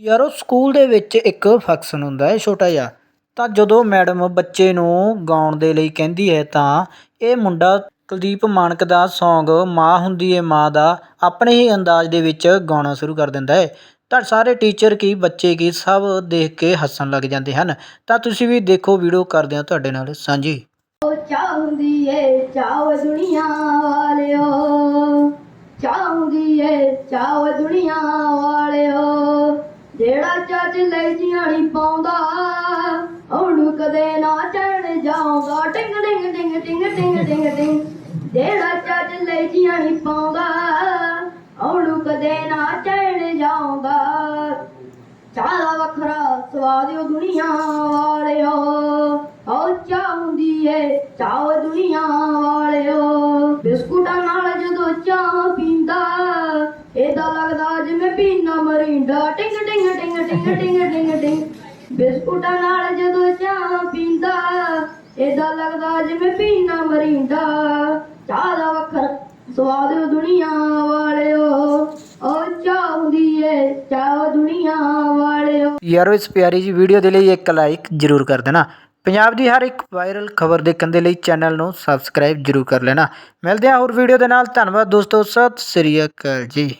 ਯਾਰੋ, school ਦੇ ਵਿੱਚ ਇੱਕ ਫੰਕਸ਼ਨ ਹੁੰਦਾ ਹੈ ਛੋਟਾ ਜਿਹਾ। ਤਾਂ ਜਦੋਂ ਮੈਡਮ ਬੱਚੇ ਨੂੰ ਗਾਉਣ ਦੇ ਲਈ ਕਹਿੰਦੀ ਹੈ, ਤਾਂ ਇਹ ਮੁੰਡਾ ਕੁਲਦੀਪ ਮਾਣਕ ਦਾ ਸੌਂਗ ਮਾਂ ਹੁੰਦੀ ਏ, ਮਾਂ ਦਾ ਆਪਣੇ ਹੀ ਅੰਦਾਜ਼ ਦੇ ਵਿੱਚ ਗਾਉਣਾ ਸ਼ੁਰੂ ਕਰ ਦਿੰਦਾ ਹੈ। ਤਾਂ ਸਾਰੇ ਟੀਚਰ ਕੀ, ਬੱਚੇ ਕੀ, ਸਭ ਦੇਖ ਕੇ ਹੱਸਣ ਲੱਗ ਜਾਂਦੇ ਹਨ। ਤਾਂ ਤੁਸੀਂ ਵੀ ਦੇਖੋ ਵੀਡੀਓ ਕਰਦੇ ਹਾਂ ਤੁਹਾਡੇ ਨਾਲ ਸਾਂਝੀ। ਉਹ ਚਾਹੁੰਦੀ ਏ, ਚਾਹ ਦੁਨੀਆ ਵਾਲਿਓ। ਚਾਹੁੰਦੀ ਏ, ਚਾਹ ਦੁਨੀਆ ਵਾਲਿਓ। ਜਿਹੜਾ ਚੱਜ ਲੈ ਜੀਆਂ ਨਹੀਂ ਪਾਉਂਦਾ? ਉਹਨੂੰ ਕਦੇ ਨਾ ਚੜਨ ਜਾਊਗਾ। ਟਿੰਗ ਟਿੰਗ ਟਿੰਗ ਟਿੰਗ ਟਿੰਗ ਟਿੰਗ ਟਿੰਗ। ਜਿਹੜਾ ਚੱਜ ਲੈ ਜੀਆਂ ਨਹੀਂ ਪਾਉਂਦਾ? ਉਹਨੂੰ ਕਦੇ ਨਾ ਚੜਨ ਜਾਊਗਾ। ਚਾਹ ਵੱਖਰਾ ਸਵਾਦ ਓ ਦੁਨੀਆ ਵਾਲਿਓ। ਏਦਾਂ ਲੱਗਦਾ ਜਿਵੇਂ ਪੀਣਾ ਮਰਿੰਡਾ। ਟਿੰਗ ਟਿੰਗ ਟਿੰਗ ਟਿੰਗ ਟਿੰਗ ਟਿੰਗ ਟਿੰਗ। ਬਿਸਕੁਟਾਂ ਨਾਲ ਜਦੋਂ ਚਾਹ ਪੀਂਦਾ ਏਦਾਂ ਲੱਗਦਾ ਜਿਵੇਂ ਪੀਣਾ ਮਰਿੰਡਾ। ਚਾਹ ਦਾ ਵੱਖਰਾ ਸਵਾਦ ਓ ਦੁਨੀਆ ਵਾਲਿਓ। ਓ ਚਾਹ ਹੁੰਦੀ ਏ ਚਾਹ ਦੁਨੀਆ ਵਾਲਿਓ। ਯਾਰੋ, ਇਸ ਪਿਆਰੀ ਜੀ ਵੀਡੀਓ ਦੇ ਲਈ ਇੱਕ ਲਾਈਕ ਜ਼ਰੂਰ ਕਰ ਦੇਣਾ। ਪੰਜਾਬ ਦੀ ਹਰ ਇੱਕ ਵਾਇਰਲ ਖਬਰ ਦੇਖਣ ਦੇ ਲਈ ਚੈਨਲ ਨੂੰ ਸਬਸਕ੍ਰਾਈਬ ਜ਼ਰੂਰ ਕਰ ਲੈਣਾ। ਮਿਲਦੇ ਹਾਂ ਹੋਰ ਵੀਡੀਓ ਦੇ ਨਾਲ। ਧੰਨਵਾਦ ਦੋਸਤੋ। ਸਤਿ ਸ੍ਰੀ ਅਕਾਲ ਜੀ।